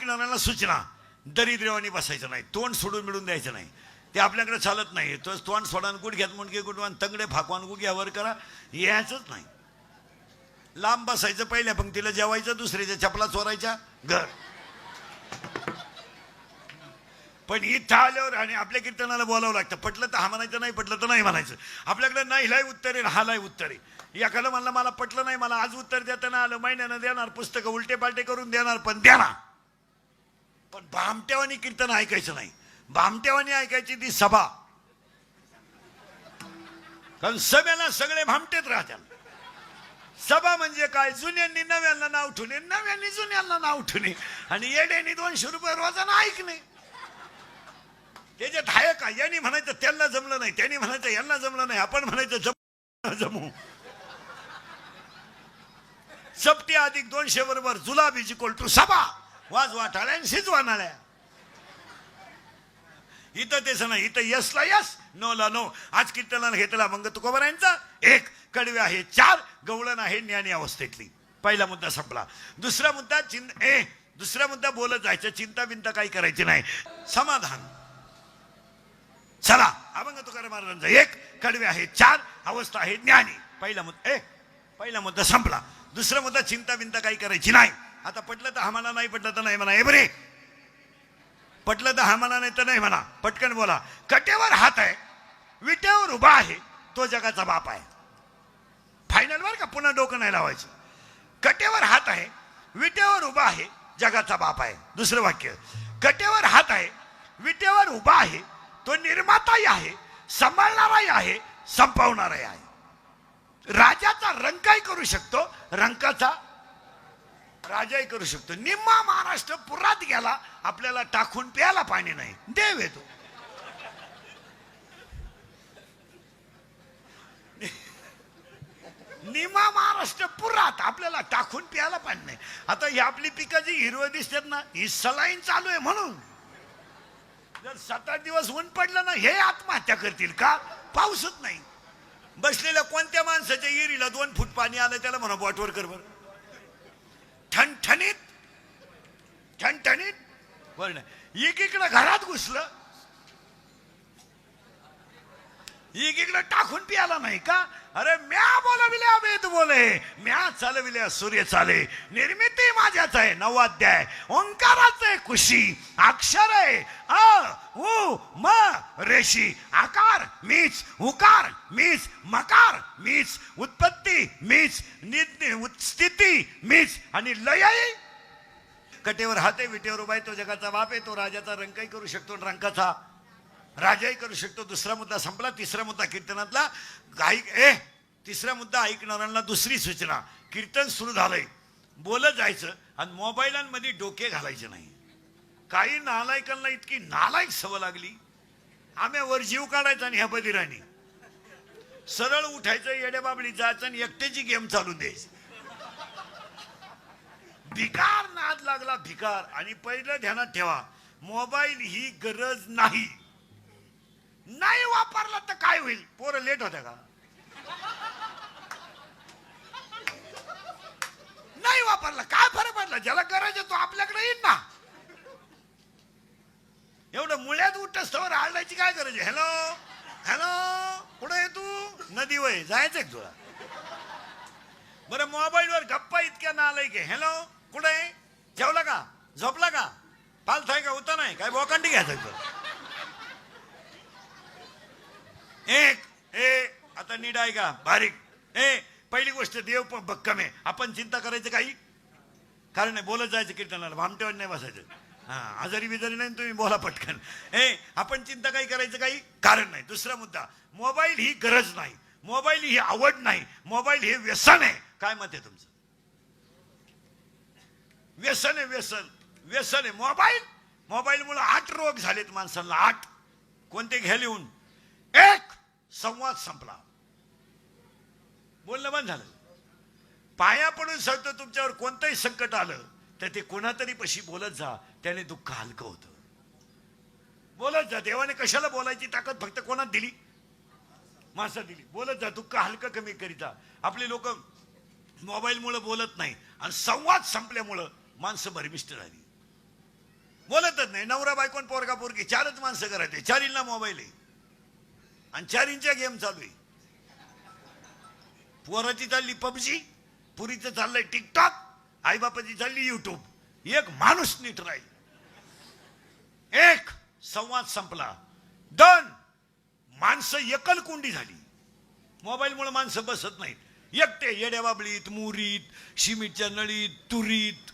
ऐकणाऱ्याला सूचना. दरिद्रवानी बसायचं नाही तोंड सोडून मिळून द्यायचं नाही. ते आपल्याकडे चालत नाही. तो तोंड सोडान घ्यात मुंडके गुडवान तंगडे फाकवान घ्यावर करा. यायचंच नाही. लांब बसायचं पहिल्या पंक्तीला जेवायचं दुसऱ्याच्या चपला चोरायच्या घर. पण इथं आल्यावर आणि आपल्या कीर्तनाला बोलावं लागतं. पटलं तर हा म्हणायचं नाही पटलं तर नाही म्हणायचं. आपल्याकडे नाही लाय उत्तर आहे हा लाय उत्तर. आहे एखादं म्हणलं मला पटलं नाही मला आज उत्तर देताना आलं महिन्यानं देणार पुस्तकं उलटे पालटे करून देणार पण देणार पण भामट्यावानी कीर्तन ऐकायचं नाही. भामट्यावानी ऐकायची ती सभा. कारण सभेला सगळे भामटेत राहतात सभा म्हणजे काय? जुन्यांनी नव्यांना नाव ठेवणे नव्यांनी जुन्यांना नाव ठेवणे आणि येड्यांनी दोनशे रुपये रोजानं ऐकणे त्याच्यात आहे का यांनी म्हणायचं त्यांना जमलं नाही त्यांनी म्हणायचं यांना जमलं नाही आपण म्हणायचं जम जमू. चपटी अधिक दोनशे बरोबर जुलाबी इक्वल टू सभा. वाज वाटाळ्या आणि शिजवा नाळ्या इथं तेच ना इथं यसला यस नो ला नो. आज कीर्तनाला घेतला मंग तुकोबरायांचा. एक कडवे आहे चार गवळण आहे ज्ञानी अवस्थेतली. पहिला मुद्दा संपला. दुसरा मुद्दा चिं ए दुसरा मुद्दा बोलत जायचं चिंता बिंता काही करायची नाही. समाधान. चला अभंग तुकाराम महाराजांचा. एक कडवे आहे चार अवस्था आहे ज्ञानी. पहिला मुद्दा ए पहिला मुद्दा संपला. दुसरा मुद्दा चिंता बिंता काही करायची नाही. आता पटलं तर आम्हाला नाही पटलं तर नाही म्हणा. हे बरे. पटलं तर आम्हाला नाही तर नाही म्हणा. पटकन बोला. कटेवर हात आहे विट्यावर उभा आहे तो जगाचा बाप आहे. फायनल वर का पुन्हा डोकं नाही लावायचं? कटेवर हात आहे विट्यावर उभा आहे जगाचा बाप आहे. दुसरं वाक्य. कटेवर हात आहे विट्यावर उभा आहे तो निर्माताही आहे सांभाळणाराही आहे संपवणाराही आहे. राजाचा रंकाही करू शकतो? रंकाचा राजाही करू शकतो. निम्मा महाराष्ट्र पुरात गेला आपल्याला टाकून प्यायला पाणी नाही. देव येतो निमा महाराष्ट्र पुरात आपल्याला टाकून प्यायला पाणी नाही. आता ही आपली पिकं जी हिरवं दिसतात ना ही सलाईन चालू आहे म्हणून. जर सात आठ दिवस ऊन पडलं ना हे आत्महत्या करतील का? पाऊसच नाही. बसलेल्या कोणत्या माणसाच्या येरीला दोन फूट पाणी आलं त्याला म्हणा बॉटवर कर बरं. ठणठणीत ठणठणीत बरं नाही एकीकडं घरात घुसलं एकीकडे टाकून पियाला नाही का? अरे म्या बोलविल्या वेद बोले. म्या चालविल्या सूर्य चाले. निर्मिती माझ्याच आहे नवाध्याय ओंकाराच आहे कुशी. अक्षर आहे. अ उ म रेशी. आकार मीच. उकार मीच. मकार मीच. उत्पत्ती मीच. स्थिती मीच. आणि लयही कटेवर हाते विटेवर उभा आहे तो जगाचा बाप आहे तो राजाचा रंकही करू शकतो रंकाचा राजाही करू शकतो. दुसरा मुद्दा संपला. तिसरा मुद्दा कीर्तनातला. गायक ए तिसरा मुद्दा ऐकणाऱ्यांना दुसरी सूचना. कीर्तन सुरू झालंय. बोलत जायचं आणि मोबाईलांमध्ये डोके घालायचे नाही. काही नालायकांना इतकी नालायक सवय लागली. आम्ही वर जीव काढायचा आणि ह्या बदिराने सरळ उठायचं येड्या बाबडी जायचं आणि एकट्याची गेम चालू द्यायची. भिकार नाद लागला भिकार. आणि पहिलं ध्यानात ठेवा मोबाईल ही गरज नाही. नाही वापरला तर काय होईल? पोरं लेट होत्या का? नाही वापरला. काय फरक पडला? ज्याला करायचं तो आपल्याकडे येईल ना. एवढं मुळ्यात उठस्तवर आळायची काय गरज हॅलो हॅलो कुठं आहे तू? नदी वय जायचंय तुला? बरं मोबाईलवर गप्पा इतक्या नालाय की हॅलो कुठं आहे? जेवला का? झोपला का? पालथाय का? होता नाही काय बोकांडी घ्यायचं तुला एक ए आता नीट आहे का? बारीक. ए पहिली गोष्ट देव पण भक्कम आहे. आपण चिंता करायचं काही? कारण नाही बोलत जायचं कीर्तनाला. भामटेवर नाही बसायचं. हा आजारी बिजारी नाही तुम्ही? बोला पटकन. ए आपण चिंता काही करायचं काही? कारण नाही. दुसरा मुद्दा मोबाईल ही गरज नाही. मोबाईल ही आवड नाही. मोबाईल हे व्यसन आहे. काय मत आहे तुमचं? व्यसन आहे व्यसन. व्यसन आहे. मोबाईल? मोबाईलमुळे आठ रोग झालेत माणसांना. आठ. कोणते घ्या लिहून एक संवाद संपला. बोलणं बंद झालं. पाया पडून सांगतो तुमच्यावर कोणतंही संकट आलं तर ते कोणातरी पशी बोलत जा त्याने दुःख हलकं होतं. बोलत जा देवाने कशाला बोलायची ताकद फक्त कोणात दिली? माणसात दिली. बोलत जा दुःख हलकं कमी करीता आपले लोक मोबाईलमुळं बोलत नाही आणि संवाद संपल्यामुळं माणसं भरमिष्ट झाली. बोलतच नाही. नवरा बायकोन पोरगा पोरगी चारच माणसं करायचे चारींना मोबाईल आहे. आणि चारींच्या गेम चालू आहे. पोराची चालली पबजी पुरीचं चाललंय टिकटॉक आईबापाची चालली युट्यूब. एक माणूस नीट राहील. एक संवाद संपला. दोन माणसं एकलकुंडी झाली. मोबाईलमुळे माणसं बसत नाहीत. एकटे येड्या बाबळीत मुरीत शिमिटच्या नळीत तुरीत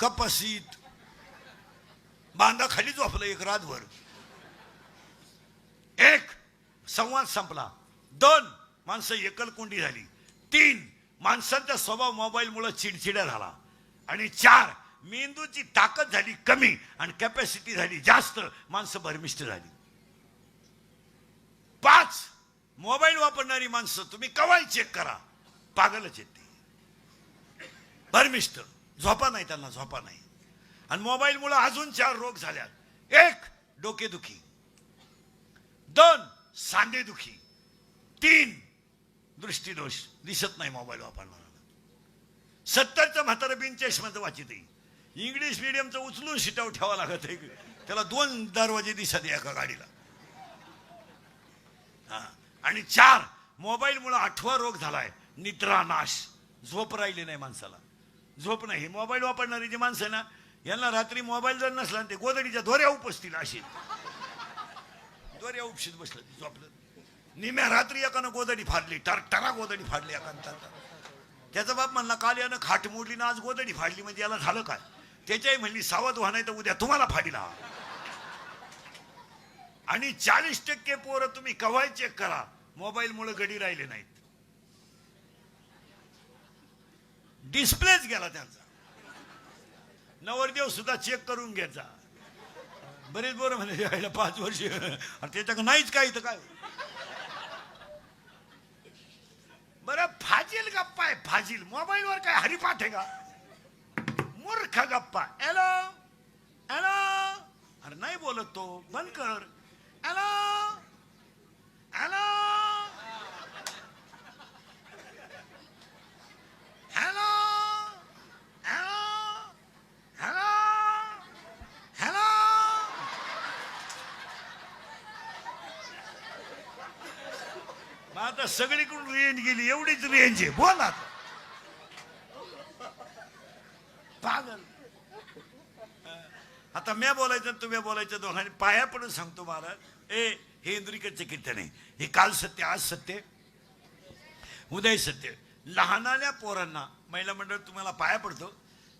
कपासीत बांधा खाली झोपलं एक रातभर. एक संवाद संपला. दोन माणसं एकलकोंडी झाली. तीन माणसांचा स्वभाव मोबाईलमुळे चिडचिड्या झाला. आणि चार मेंदूची ताकद झाली कमी आणि कॅपॅसिटी झाली जास्त माणसं भरमिष्ट झाली. पाच मोबाईल वापरणारी माणसं तुम्ही कवाय चेक करा. पागलच आहेत ते. भरमिष्ट. झोपा नाही त्यांना झोपा नाही. आणि मोबाईलमुळे अजून चार रोग झाल्यात. एक डोकेदुखी. दोन सांधेदुखी तीन दृष्टीदोष. दिसत नाही मोबाईल वापरणारा सत्तरचं म्हातारं बिनचष्म्याचं वाचित इंग्लिश मिडियमचं उचलून शिटाव ठेवा लागत आहे. त्याला दोन दरवाजे दिसत एका गाडीला. हा. आणि चार मोबाईलमुळे आठवा रोग झालाय. निद्रा नाश. झोप राहिली नाही माणसाला. झोप नाही. मोबाईल वापरणारी जी माणसं आहे ना यांना रात्री मोबाईल जर नसला ते गोदडीच्या दोऱ्या उपसतील अशी दोऱ्या उपशीत बसलं ती झोपलं. निम्या रात्री एकानं गोदडी फाडली टरटरा गोदडी फाडली एकानं त्याचा बाप म्हणला काल यानं खाट मोडली ना आज गोदडी फाडली. म्हणजे याला झालं काय? त्याच्याही म्हणली सावध व्हा नाही तर उद्या तुम्हाला फाडीला. आणि चाळीस टक्के पोरं तुम्ही कवाय चेक करा. मोबाईल मुळे गडी राहिले नाहीत. डिस्प्लेच गेला त्यांचा. नवरदेव सुद्धा चेक करून घ्यायचा. बरेच बरं म्हणे यायला पाच वर्ष. आणि त्याच्याकडे नाहीच काय इथं काय? बरं फाजील गप्पा आहे फाजील. मोबाईलवर काय हरिपाठ आहे का? मूर्ख गप्पा. हॅलो? हॅलो? अरे नाही बोलत तो. बंद कर. Hello hello hello hello hello hello मग आता सगळीकडून रेंज गेली एवढीच रेंज आहे. बोल आता. पागल. आता म्या बोलायचं तुम्ही बोलायचं दोघांनी पाया पडून सांगतो महाराज. ए हे इंद्रिकडचे कीर्तन आहे. हे काल सत्य आज सत्य. उदय सत्य. लहानाल्या पोरांना महिला मंडळ तुम्हाला पाया पडतो.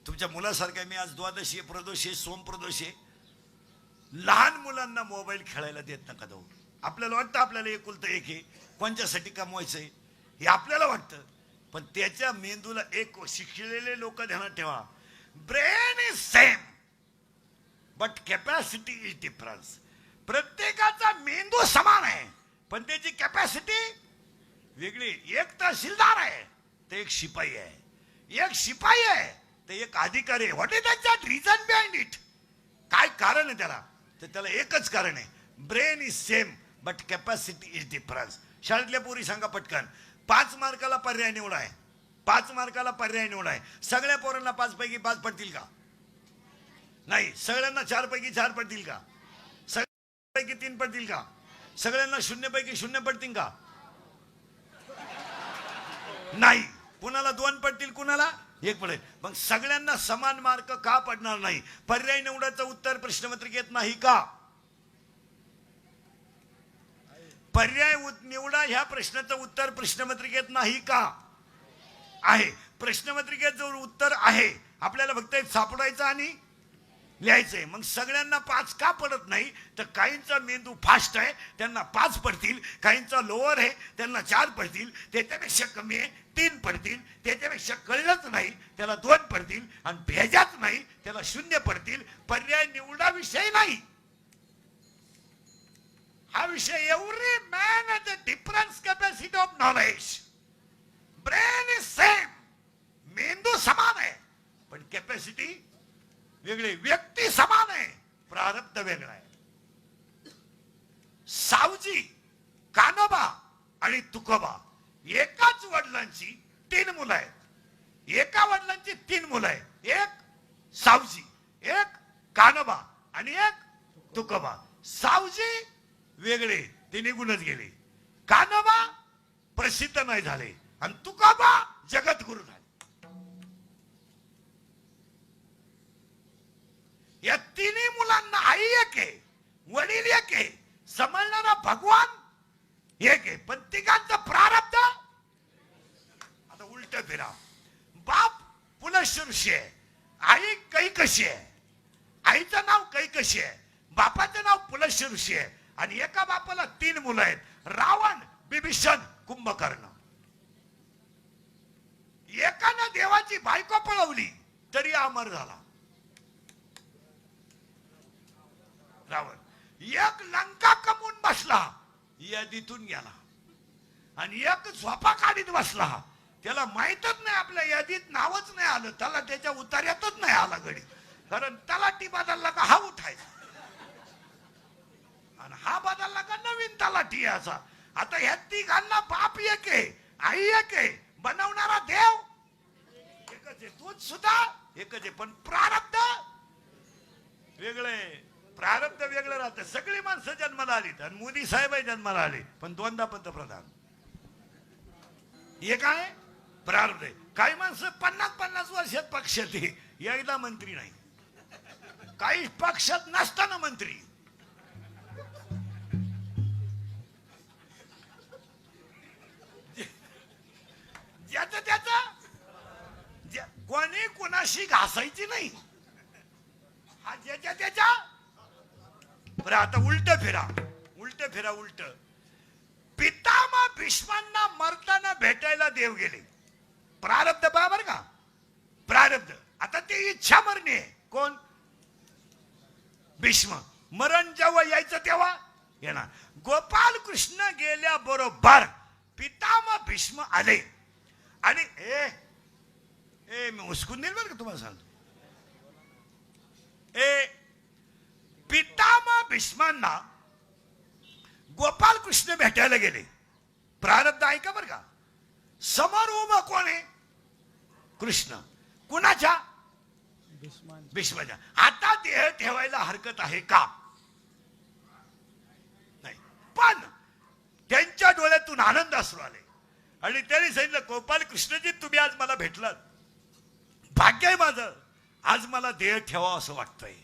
तुमच्या मुलासारख्या मी आज द्वादशी आहे, प्रदोष आहे आहे. लहान मुलांना मोबाईल खेळायला देत नका दो आपल्याला वाटतं आपल्याला एकुलतं एक आहे. कोणच्यासाठी कमवायचं आहे हे आपल्याला वाटतं. पण त्याच्या मेंदूला एक शिकलेले लोक ध्यानात ठेवा. Brain is same but capacity is difference प्रत्येकाचा मेंदू समान आहे पण त्याची कॅपॅसिटी वेगळी एक तहसीलदार आहे ते एक शिपाई आहे. एक शिपाई आहे ते एक अधिकारी आहे. What is that reason behind it काय कारण आहे त्याला? तर त्याला एकच कारण आहे. Brain is same but capacity is difference शाळेतल्या पोरी सांगा पटकन पाच मार्काला पर्याय निवडाय आहे पाच मार्काला पर्याय निवडाय आहे सगळ्या पोरांना पाच पैकी पाच पडतील का? नाही सगळ्यांना चार पैकी चार पडतील का? सगळ्यांपैकी तीन पडतील का? सगळ्यांना शून्य पैकी शून्य पडतील का? नाही. कुणाला दोन पडतील कुणाला? एक पडेल. मग सगळ्यांना समान मार्क का पडणार नाही? पर्याय निवडाचं उत्तर प्रश्नपत्रिकेत नाही का? पर्याय उत- निवडा ह्या प्रश्नाचं उत्तर प्रश्नपत्रिकेत नाही का? आहे. प्रश्नपत्रिकेत जो उत्तर आहे आपल्याला फक्त एक सापडायचं आणि लिहायचंय. मग सगळ्यांना पाच का पडत नाही? तर काहींचा मेंदू फास्ट आहे त्यांना पाच पडतील. काहींचा लोअर आहे त्यांना चार पडतील. त्याच्यापेक्षा कमी आहे तीन पडतील. त्याच्यापेक्षा कळलंच नाही त्याला दोन पडतील. आणि भेजाच नाही त्याला शून्य पडतील. पर्याय निवडा विषय नाही. हा विषय every man the difference capacity of knowledge brain is same मेंदू समान आहे. पण कॅपॅसिटी वेगळी. व्यक्ती समान आहे. प्रारब्ध वेगळा आहे. सावजी कानोबा आणि तुकोबा एकाच वडिलांची तीन मुलं आहेत. एका वडिलांची तीन मुलं आहेत. एक सावजी एक कानोबा आणि एक तुकोबा. सावजी वेगळे. ते निघूनच गेले. कानोबा प्रसिद्ध नाही झाले. आणि तुकाबा जगद्गुरु झाले. या तिन्ही मुलांना आई एक आहे वडील एक आहे समजणारा भगवान एक आहे. पण तिघांचं प्रारब्ध? आता उलट फिरा. बाप पुलश आहे. आई कै कशी आहे. आईचं नाव कै कशी आहे. बापाचं नाव पुलश ऋषी आहे. आणि एका बापाला तीन मुलं आहेत. रावण बिभीषण कुंभकर्ण. एकानं देवाची बायको पळवली तरी अमर झाला. रावण एक लंका कमवून बसला यादीतून गेला. आणि एक झोपा काढीत बसला. त्याला माहीतच नाही आपल्या यादीत नावच नाही आलं. त्याला त्याच्या उतार्यातच नाही आला गडी कारण तलाठी बदलला का हा उठायचा. आणि हा बदलला का नवीन तलाठी याचा? आता ह्या तिघांना बाप एक आहे आई एक आहे बनवणारा देव. एकच आहे तूच सुद्धा एकच आहे पण प्रारब्ध वेगळे प्रारब्ध वेगळं राहतं. सगळी माणसं जन्माला आलीत आणि मोदी साहेबही जन्माला आले पण दोनदा पंतप्रधान. हे काय? प्रारब्ध आहे. काही माणसं पन्नास पन्नास वर्षात पक्षात आहे एकदा मंत्री नाही. काही पक्षात नसताना मंत्री. ज्याचं त्याच. कोणी कोणाशी घासायची नाही. हा ज्याच्या त्याच्या. बरं आता उलट फिरा. उलट फिरा उलट. पितामा भीष्मांना मरताना भेटायला देव गेले. प्रारब्ध बरोबर का. प्रारब्ध. आता ते इच्छा मरणे आहे. कोण? भीष्म. मरण जेव्हा यायचं तेव्हा येणार. गोपाल कृष्ण गेल्या बरोबर पितामा भीष्म आले. आणि ए ए मी उस्कून देईल बरं का तुम्हाला सांगतो. ए पितामा भीष्मांना गोपाल कृष्ण भेटायला गेले. प्रारब्ध ऐका बरं का? समोर उभं कोण आहे? कृष्ण. कुणाच्या? भीष्माच्या. आता देह ठेवायला हरकत आहे का? नाही. पण त्यांच्या डोळ्यातून आनंद असू आले. आणि त्याने सांगितलं गोपाल कृष्णजी तुम्ही आज मला भेटलात. भाग्य आहे माझं. आज मला देह ठेवा असं वाटतंय.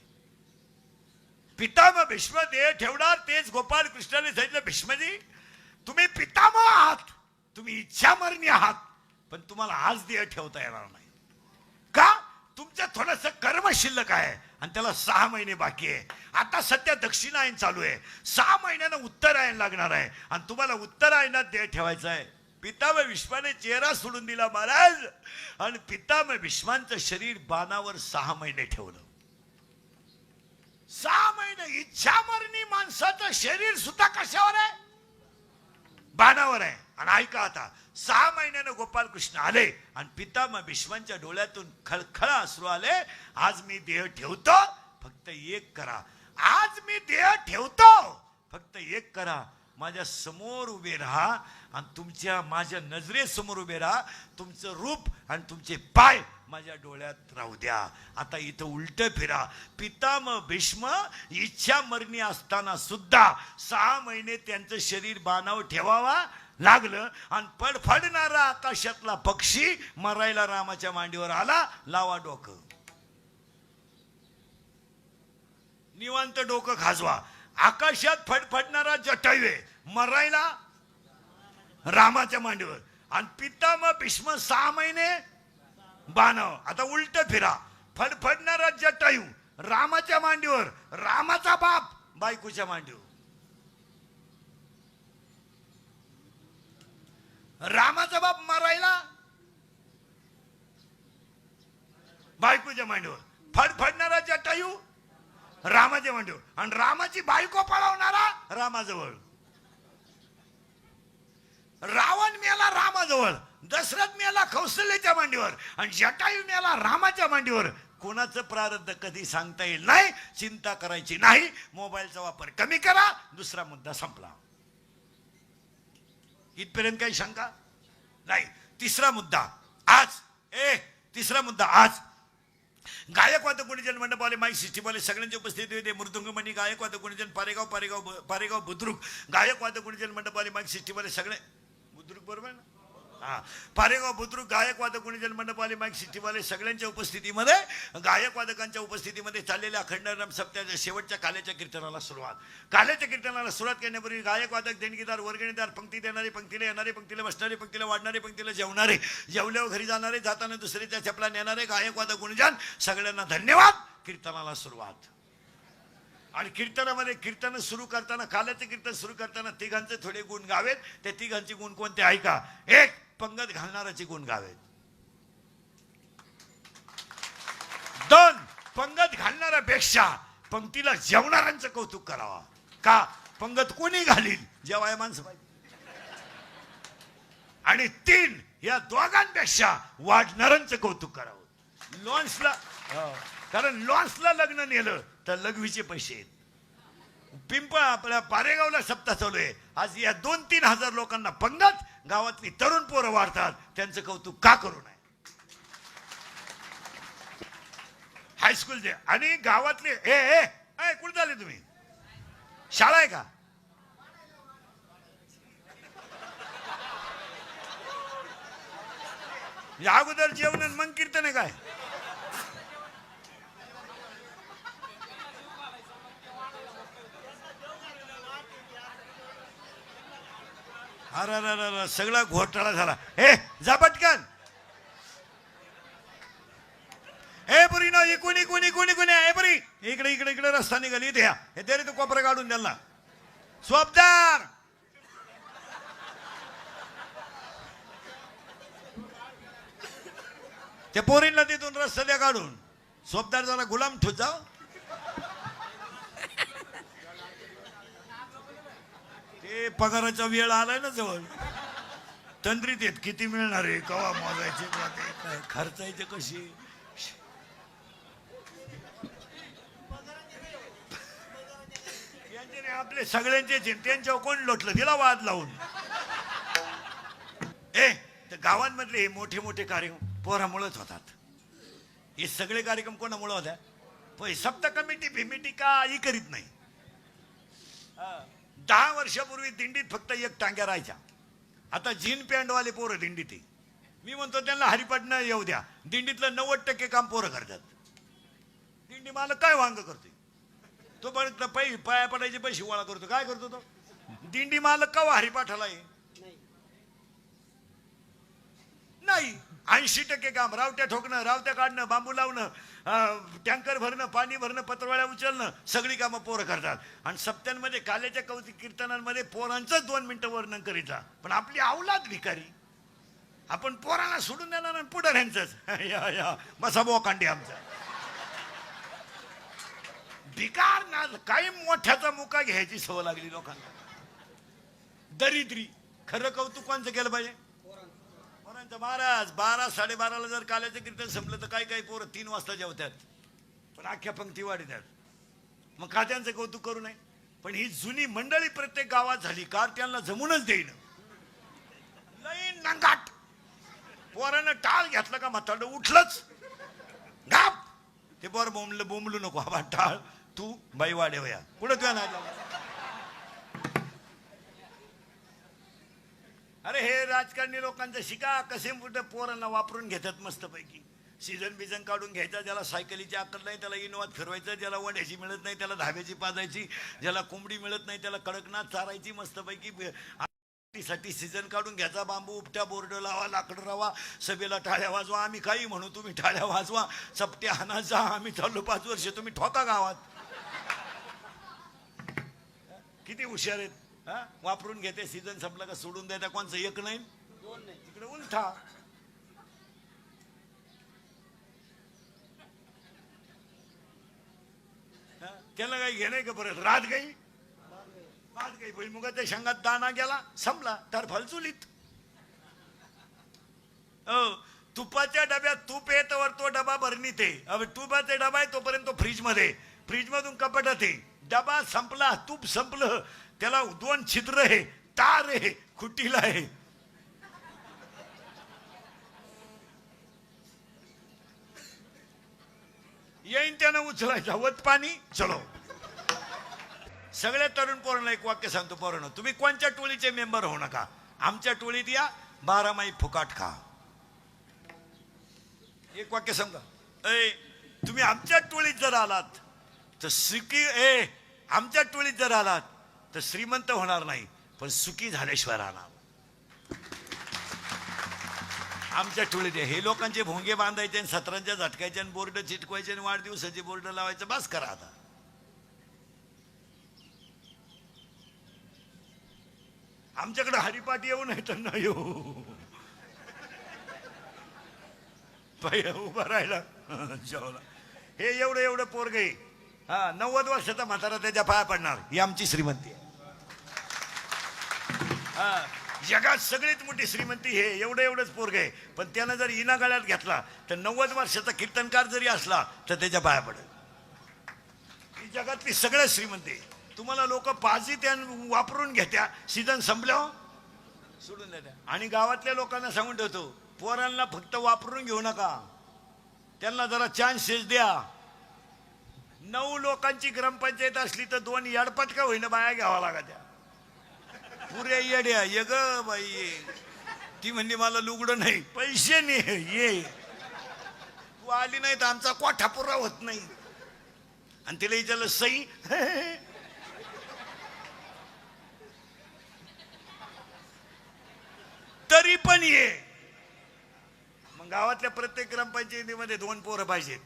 पितामह भीष्म देह ठेवणार तेच गोपाल कृष्णाने सांगितलं भीष्मजी तुम्ही पितामह आहात. तुम्ही इच्छा मरणी आहात पण तुम्हाला आज देह ठेवता येणार नाही. का? तुमचं थोडस कर्म शिल्लक आहे आणि त्याला सहा महिने बाकी आहे. आता सध्या दक्षिणायन चालू आहे. सहा महिन्यानं उत्तरायण लागणार आहे आणि तुम्हाला उत्तरायणात देह ठेवायचा आहे. पितामह विश्वाने चेहरा सोडून दिला महाराज. आणि पितामह विश्वांचं शरीर बाणावर सहा महिने ठेवलं. सहा महिने इच्छा मरणी माणसाचं शरीर सुद्धा कशावर आहे? बाणावर आहे. आणि ऐका आता सहा महिन्यानं गोपाल कृष्ण आले आणि पितामह विश्वांच्या डोळ्यातून खळखळ असू आले. आज मी देह ठेवतो फक्त एक करा. आज मी देह ठेवतो फक्त एक करा. माझ्यासमोर उभे राहा आणि तुमच्या माझ्या नजरेसमोर उभे राहा. तुमचं रूप आणि तुमचे पाय माझ्या डोळ्यात राहू द्या. आता इथं उलट फिरा. पितामह भीष्म इच्छा मरणी असताना सुद्धा सहा महिने त्यांचं शरीर बानाव ठेवावा लागलं आणि फडफडणारा आकाशातला पक्षी मरायला रामाच्या मांडीवर आला लावा डोकं. निवांत डोकं खाजवा. आकाशात फडफडणारा जटायू मरायला रामाच्या मांडीवर. आणि पितामह भीष्म सहा महिने बाणव आता उलट फिरा. फडफडणारा जटायू रामाच्या मांडीवर. रामाचा बाप बायकोच्या मांडीवर. रामाचा बाप मारायला बायकोच्या मांडीवर. फडफडणारा जटायू रामाच्या मांडीवर. आणि रामाची बायको पळवणारा रामाजवळ. रावण मेला रामाजवळ दशरथ मेला कौशल्याच्या मांडीवर आणि जटायू मेला रामाच्या मांडीवर. कोणाचं प्रारब्ध कधी सांगता येईल नाही चिंता करायची नाही. मोबाईलचा वापर कमी करा दुसरा मुद्दा संपला. इथपर्यंत काही शंका? नाही. तिसरा मुद्दा आज. ए तिसरा मुद्दा आज. गायकवाद वादक मंडपाले माई माईक सिस्टीमवाले सगळ्यांची उपस्थिती होते. मृदुंगमणी गायक वादक गुणजन पारेगाव पारेगाव पारेगाव बुद्रुक. गायकवाद वादक गुणजन मंडपवाले माईक सिस्टीमवाले सगळे बुद्रुक बरोबर ना? हा. पारेगाव बुद्रुक गायक वादक गुणजन मंडपवाले माईक सिटीवाले सगळ्यांच्या उपस्थितीमध्ये गायक वादकांच्या उपस्थितीमध्ये चाललेल्या अखंड सप्त्याच्या शेवटच्या काल्याच्या कीर्तनाला सुरुवात. काल्याच्या कीर्तनाला सुरुवात करण्यापूर्वी गायक वादक देणगीदार वर्गणीदार पंक्ती देणारे पंक्तीला येणारे पंक्तीला बसणारे पंक्तीला वाढणारे पंक्तीला जेवणारे जेवल्यावर घरी जाणारे जाताना दुसऱ्याच्या चपला नेणारे गायक वादक सगळ्यांना धन्यवाद. कीर्तनाला सुरुवात. आणि कीर्तनामध्ये कीर्तन सुरू करताना काल्याचे कीर्तन सुरू करताना तिघांचे थोडे गुण गावेत. ते तिघांचे गुण कोणते? ऐका. एक पंगत घालणाराचे गुण गावेत. दोन पंगत घालणाऱ्यापेक्षा पंक्तीला जेवणाऱ्यांचं कौतुक करावा. का? पंगत कोणी घालील? जेवाय माणसं पाहिजे आणि तीन या दोघांपेक्षा वाढणाऱ्यांचं कौतुक करावं. लॉन्सला. कारण लॉन्सला लग्न नेलं तर लघवीचे पैसे आहेत. पिंपळ आपल्या पारेगावला सप्ताह चालू आहे. आज या दोन तीन हजार लोकांना पंगत गावातली तरुण पोरं वाढतात. त्यांचं कौतुक का करू नये? हायस्कूलचे आणि गावातले ए ए कुठे झाले तुम्ही? शाळा आहे का? या अगोदर जेवण मग कीर्तन आहे काय? अरे अरे अरे अरे, सगळा घोटाळा झाला. हे जा पटकन. हे पुरी ना इकून इकून इकून इकून हे पुरी इकडे इकडे इकडे रस्ता निघाली. इथे या. हे तरी तू कोपरा काढून द्याल स्वप्दार. त्या पोरींना तिथून रस्ता द्या काढून. स्वप्दार जरा गुलाम ठेवत जाऊ ए पगाराचा वेळ आलाय ना जवळ. तंद्रीत येत किती मिळणार आहे? कवा मोजायचे काय खर्चायचे कशी यांच्याने आपले सगळ्यांचे त्यांच्यावर कोण लोटलं? दिला वाद लावून. ए तर गावांमधले हे मोठे मोठे कार्यक्रम पोरामुळेच होतात. हे सगळे कार्यक्रम कोणामुळे होत्या पण सप्त कमिटी का ही करीत नाही? दहा वर्षापूर्वी दिंडीत फक्त एक टांग्या राहायच्या. आता जीन पॅन्टवाले पोरं दिंडीत आहे. मी म्हणतो त्यांना हरिपाटनं येऊ द्या. दिंडीतलं नव्वद टक्के काम पोरं करतात. दिंडी मला काय वांग करते तो पण पै पाया पडायचे पैसे गोळा करतो. काय करतो तो? दिंडी मालक का हरिपाठाला आहे? नाही. ऐंशी टक्के काम. रावट्या ठोकणं रावट्या काढणं बांबू लावणं टँकर भरणं पाणी भरणं पत्रवाळ्या उचलणं सगळी कामं पोरं करतात. आणि सप्त्यांमध्ये काल्याच्या कौतिक कीर्तनांमध्ये पोरांचं दोन मिनटं वर्णन करीता पण आपली अवलाद भिकारी. आपण पोरांना सोडून देणार आणि पुढं ह्यांचंच या या. बसा बोकांडी आमचा. भिकार ना काही मोठ्याचा मुका घ्यायची सवय लागली लोकांना. दरिद्री. खरं कौतुकांचं केलं पाहिजे? पोरांचं महाराज बारा साडेबाराला जर काल्याचं कीर्तन संपलं तर काही काही पोरं तीन वाजता जेवतात. पण अख्ख्या पंक्ती वाढतात. मग का त्यांचं कौतुक करू नये? पण ही जुनी मंडळी प्रत्येक गावात झाली. कार त्यांना जमूनच देईन. लई नंगाट. पोरानं टाळ घेतलं का म्हाताड उठलंच. ते पोर बोंबलं बोंबलू नको. आबा टाळ. तू बाई वाढेवया कुठं तुझ्या नाही अरे हे राजकारणी लोकांचं शिका कसे कुठे पोरांना वापरून घेतात मस्तपैकी. सीझन बिझन काढून घ्यायचा ज्याला सायकलीची आकल नाही त्याला इनोवात फिरवायचं ज्याला वड्याची मिळत नाही त्याला धाब्याची पाजायची ज्याला कोंबडी मिळत नाही त्याला कडकनाथ चारायची मस्तपैकी. साठी सीझन काढून घ्यायचा बांबू उपट्या बोर्ड लावा लाकडं रावा सभेला टाळ्या वाजवा आम्ही काही म्हणू तुम्ही टाळ्या वाजवा सपट्या हाना जा आम्ही चाललो पाच वर्ष तुम्ही ठोका गावात. किती हुशार आहेत. हा? वापरून घेते सीझन संपला का सोडून द्यायचा कोणचं? एक नाही? तिकडे उलटा हा? त्याला काही घेणे का परत? रात गाई? रात गाई. भुईमुगाच्या शेंगात दाणा गेला संपला. तर फलचुलीत हो तुपाच्या डब्यात तूप येतवर तो डबा भरणीत आहे. अब तुपाचा डबा आहे तोपर्यंत तो फ्रीजमध्ये फ्रीज मधून कपाटात आहे. डबा संपला तूप संपलं. त्याला दोन छिद्र आहे तार आहे खुटीला आहे. येईन त्यानं उचलायचा वत पाणी चलो. सगळ्या तरुण पोरांना एक वाक्य सांगतो पोरांनो तुम्ही कोणत्या टोळीचे मेंबर होऊ नका. आमच्या टोळीत या बारामाई फुकाट खा. एक वाक्य सांगा. ए तुम्ही आमच्या टोळीत जर आलात तर सिकी ए आमच्या टोळीत जर आलात तर श्रीमंत होणार नाही पण सुखी झाल्याशिवाय राहणार आमच्या टोळीत हे लोकांचे भोंगे बांधायचे आणि सतरांच्या झटकायचे आणि बोर्ड चिटकवायचे आणि वाढदिवसाचे बोर्ड लावायचं बस करा आता. आमच्याकडे हरिपाठ येऊ नाही तर येऊ. पाय उभा राहिला. जेवला. हे एवढं एवढं पोरग आहे. हा नव्वद वर्षाचा म्हातारा त्याच्या पाया पडणार. ही आमची श्रीमंती आहे. जगात सगळीत मोठी श्रीमंती हे एवढं एवढंच पोरग आहे. पण त्यानं जर इना गळ्यात घेतला तर नव्वद वर्षाचा कीर्तनकार जरी असला तर त्याच्या पाया पडेल. ही जगातली सगळ्यात श्रीमंती आहे. तुम्हाला लोक पाजी त्या वापरून घेत्या सीझन संपल्यावर सोडून देत्या आणि गावातल्या लोकांना सांगून ठेवतो पोरांना फक्त वापरून घेऊ नका. त्यांना जरा चान्सेस द्या. नऊ लोकांची ग्रामपंचायत असली तर दोन याडपटका होईना बाया घ्यावा लागा त्या पुऱ्या येड्या ये ग बाई. ये. ती म्हणली मला लुगडं नाही पैसे नाही ये. तू आली नाही तर आमचा कोठा पुरा होत नाही. आणि तिला विचारलं सई. तरी पण ये. मग गावातल्या प्रत्येक ग्रामपंचायतीमध्ये दोन पोरं पाहिजेत.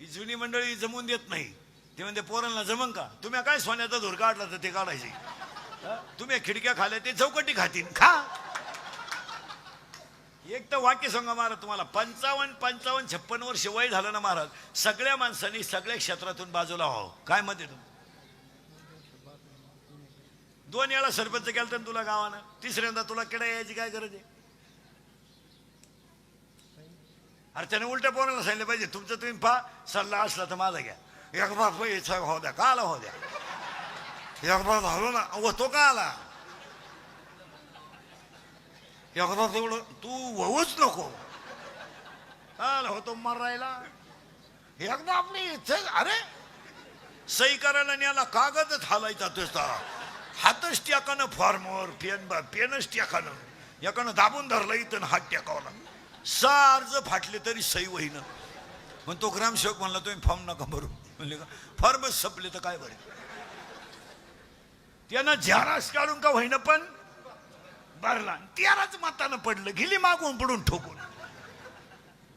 ही जुनी मंडळी जमून देत नाही. ते म्हणते पोरांना जमन का? तुम्ही काय सोन्याचा धूर काढला तर ते काढायचे. तुम्ही खिडक्या खाल्या ते चौकटी खातील खा. एक तर वाक्य सांगा महाराज तुम्हाला पंचावन्न पंचावन्न छप्पन वर्ष वय झालं ना महाराज सगळ्या माणसांनी सगळ्या क्षेत्रातून बाजूला व्हावं. काय मत तुम्ही दोन वेळा सरपंच केलं तर तुला गावानं तिसऱ्यांदा तुला केडा यायची काय गरज आहे? अरे त्याने उलट्या पोराला सांगितलं पाहिजे तुमचं तुम्ही पहा सल्ला असला तर माझा घ्या. एक बाप हो द्या का आला हो द्या. एकदा बार झालो ना व का आला एकदा तेवढं तू वहूच नको आला होतो मरायला एकदा आपली इथे अरे सही करायला न्याला कागदच हालायचा तुझा हातच टाकानं फॉर्मवर पेन पेनच टाकानं एकानं दाबून धरलं इथं हात टाकावला सहा अर्ज फाटले तरी सही होईना पण तो ग्रामसेवक म्हणला तुम्ही फॉर्म नका भरू म्हणले का फॉर्मच संपले तर काय बरे त्यानं झारास काढून का होईना पण भरला. तेराच मतानं पडलं. गेली मागून पडून ठोकून.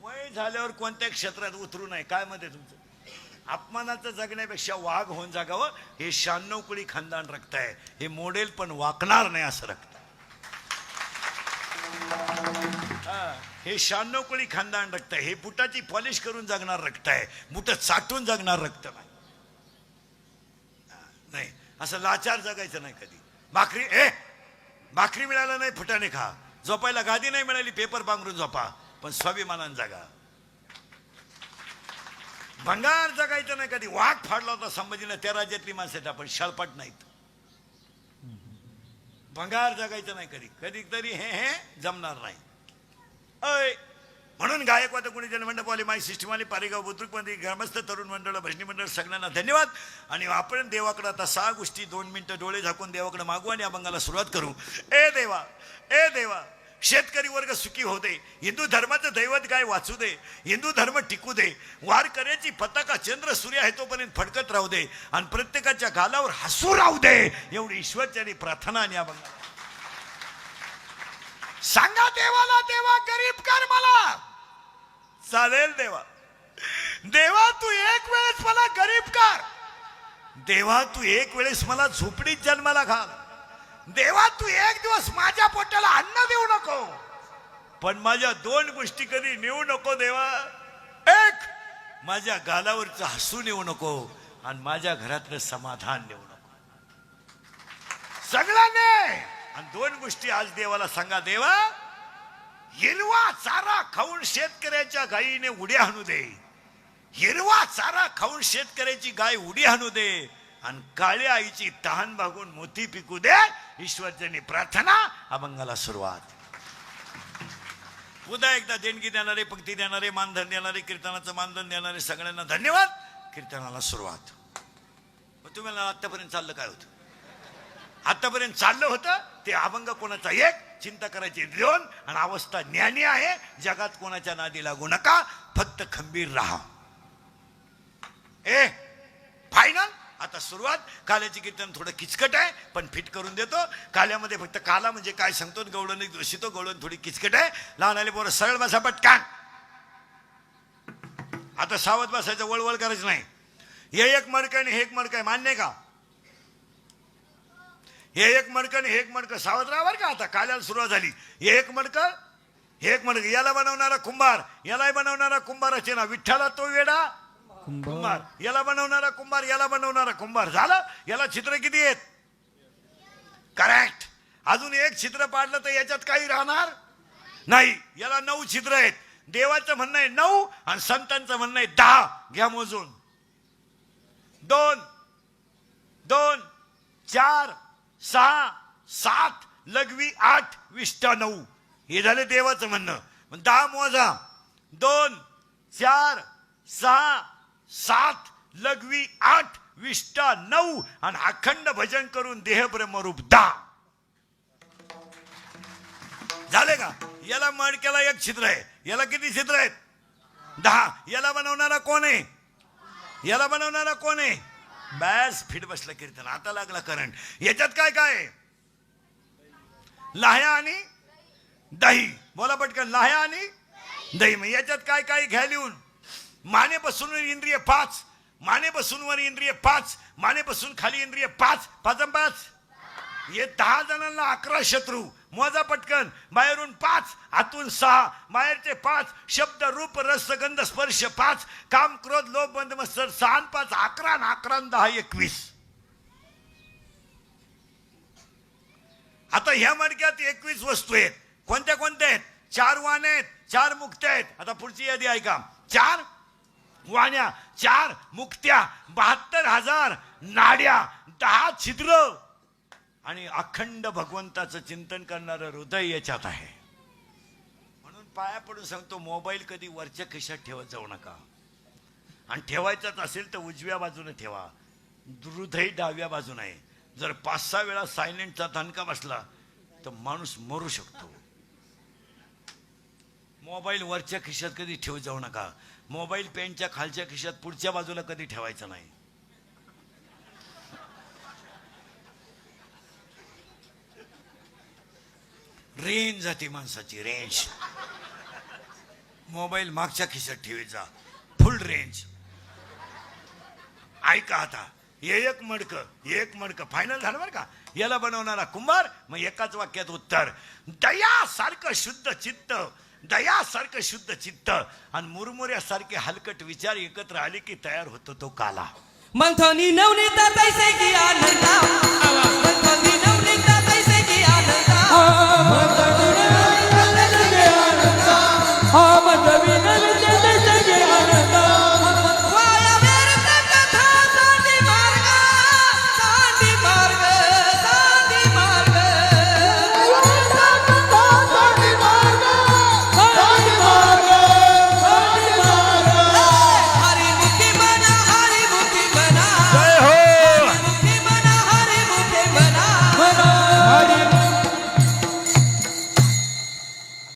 वय झाल्यावर कोणत्या क्षेत्रात उतरू नये? काय मध्ये तुमचं? अपमानाचं जगण्यापेक्षा वाघ होऊन जागावं हे शहाण्णव कुळी खानदान रक्त आहे. हे मॉडेल पण वाकणार नाही असं रक्त. हा, हे शहाण्णव कुळी खानदान रक्त आहे. हे बुटाची पॉलिश करून जगणार रक्त आहे. बुट चाटून जगणार रक्त नाही. असं लाचार जगायचं नाही कधी. भाकरी ए भाकरी मिळालं नाही फुटाने खा. झोपायला गादी नाही मिळाली पेपर पांघरून झोपा. पण स्वाभिमानानं जगा. भंगार जगायचं नाही कधी. वाघ फाडला होता संभाजीनं त्या राज्यातली माणसं आपण शळपट नाहीत. भंगार जगायचं नाही कधी. कधी तरी हे हे जमणार नाही. अय म्हणून गायकवाद कुणी जनमंडप आले माई सिस्टमाली पारेगाव बुद्रुकमध्ये ग्रामस्थ तरुण मंडळ भजनी मंडळ सगळ्यांना धन्यवाद. आणि आपण देवाकडं आता सहा गोष्टी दोन मिनटं डोळे झाकून देवाकडे मागू आणि अभंगाला सुरुवात करू. ए देवा ए देवा शेतकरी वर्ग सुखी होऊ दे. हिंदू धर्माचं दैवत गाय वाचू दे. हिंदू धर्म टिकू दे. वारकऱ्याची पताका चंद्र सूर्य आहे तोपर्यंत फडकत राहू दे. आणि प्रत्येकाच्या गालावर हसू राहू दे. एवढी ईश्वरच्यानी प्रार्थना आणि अभंगा सांगा देवाला देवा गरीब कर मला चालेल देवा. देवा तू एक वेळेस मला गरीब कर. देवा तू एक वेळेस मला झोपडीत जन्माला घाल. देवा तू एक दिवस माझ्या पोटाला अन्न देऊ नको. पण माझ्या दोन गोष्टी कधी नेऊ नको देवा. एक माझ्या गालावरचं हसू नेऊ नको आणि माझ्या घरातलं समाधान नेऊ नको. सगळ्यांनी आणि दोन गोष्टी आज देवाला सांगा देवा हिरवा चारा खाऊन शेतकऱ्याच्या गायीने उड्या हाणू दे. हिरवा चारा खाऊन शेतकऱ्याची गाय उडी हाणू दे आणि काळ्या आईची तहान भागून मोती पिकू दे. ईश्वरजनी प्रार्थना अभंगाला सुरुवात. पुन्हा एकदा देणगी देणारे पंक्ती देणारे मानधन देणारे कीर्तनाचं मानधन देणारे सगळ्यांना धन्यवाद. कीर्तनाला सुरुवात. मग तुम्हाला आतापर्यंत चाललं काय होतं? आतापर्यंत चाललं होतं ते अभंग कोणाचा? एक चिंता करायची दोन आणि अवस्था ज्ञानी आहे. जगात कोणाच्या नादी लागू नका. फक्त खंबीर राहा. ए फायनल आता सुरुवात. काल्याची कीर्तन थोडं किचकट आहे पण फिट करून देतो. काल्यामध्ये फक्त काला म्हणजे काय सांगतो? गवळण दोषितो गवळण थोडी किचकट आहे. लहान आले पोरं सरळ बसा पटकान. आता सावध बसायचं वळवळ करायचं नाही. हे एक मडकं आणि हे एक मडकं आहे मान्य का? हे एक मडकं आणि हे एक मडकं. सावध राहा बरं का आता काल्याला सुरुवात झाली. हे एक मडकं हे एक मडकं. याला बनवणारा कुंभार यालाही बनवणारा कुंभाराचे ना. विठ्ठला तो वेडा कुंभार. याला बनवणारा कुंभार याला बनवणारा कुंभार. झालं? याला चित्र किती आहेत? करेक्ट अजून एक चित्र पाडलं तर याच्यात काही राहणार नाही. याला नऊ छिद्र आहेत. देवाचं म्हणणं आहे नऊ आणि संतांचं म्हणणं आहे दहा. घ्या मोजून. दोन दोन चार सहा सात लघवी आठ विष्टा नऊ हे झालं देवाचं म्हणणं. दहा मोजा. दोन चार सहा सात लघवी आठ विष्टा नऊ आणि अखंड भजन करून देह ब्रह्मरूप दहा. झाले का? याला मडक्याला एक छिद्र आहे. याला किती छिद्र आहेत? दहा. याला बनवणारा कोण आहे? याला बनवणारा कोण आहे? बॅस फिट बसलं कीर्तन. आता लागला करंट याच्यात काय काय? लाह्या आणि दही. बोला पटकन लाह्या आणि दही. मग याच्यात काय काय घ्या लिहून? माने बसून इंद्रिय पाच. माने बसून वर इंद्रिय पाच. माने बसून खाली इंद्रिय पाच. पाच पाच. हे दहा जणांना अकरा शत्रू. मोजा पटकन. बाहेरून पाच आतून सहा. बाहेरचे पाच शब्द रूप रस गंध स्पर्श पाच. काम क्रोध लोभ बंद मस्तर सहा पाच अकरा अकरा दहा एकवीस. आता ह्या मडक्यात एकवीस वस्तू आहेत. कोणत्या कोणत्या आहेत? चार वाण आहेत चार मुक्त्या आहेत. आता पुढची यादी ऐका. चार वाण्या चार मुक्त्या बहात्तर हजार नाड्या दहा छिद्र. आणि अखंड भगवंताचं चिंतन करणारं हृदय याच्यात आहे. म्हणून पाया पडून सांगतो मोबाईल कधी वरच्या खिशात ठेवत जाऊ नका. आणि ठेवायचाच असेल तर उजव्या बाजूने ठेवा. हृदय डाव्या बाजूने आहे. जर पाच सहा वेळा सायलेंटचा धनका बसला तर माणूस मरू शकतो. मोबाईल वरच्या खिशात कधी ठेवू जाऊ नका. मोबाईल पेनच्या खालच्या खिशात पुढच्या बाजूला कधी ठेवायचा नाही. रेंज जाते माणसाची रेंज. मोबाईल मागच्या खिशात ठेवायचा फुल रेंज. ऐका आता हे एक मडक एक मडक. फायनल झालं बरं का? याला बनवणारा कुंभार मग एकाच वाक्यात उत्तर. दया सारखं शुद्ध चित्त दया सारखं शुद्ध चित्त. आणि मुरमुऱ्यासारखे हलकट विचार एकत्र आले की तयार होतो तो काला. मंथनी नवनीता तैसे की आनंदा. मंथनी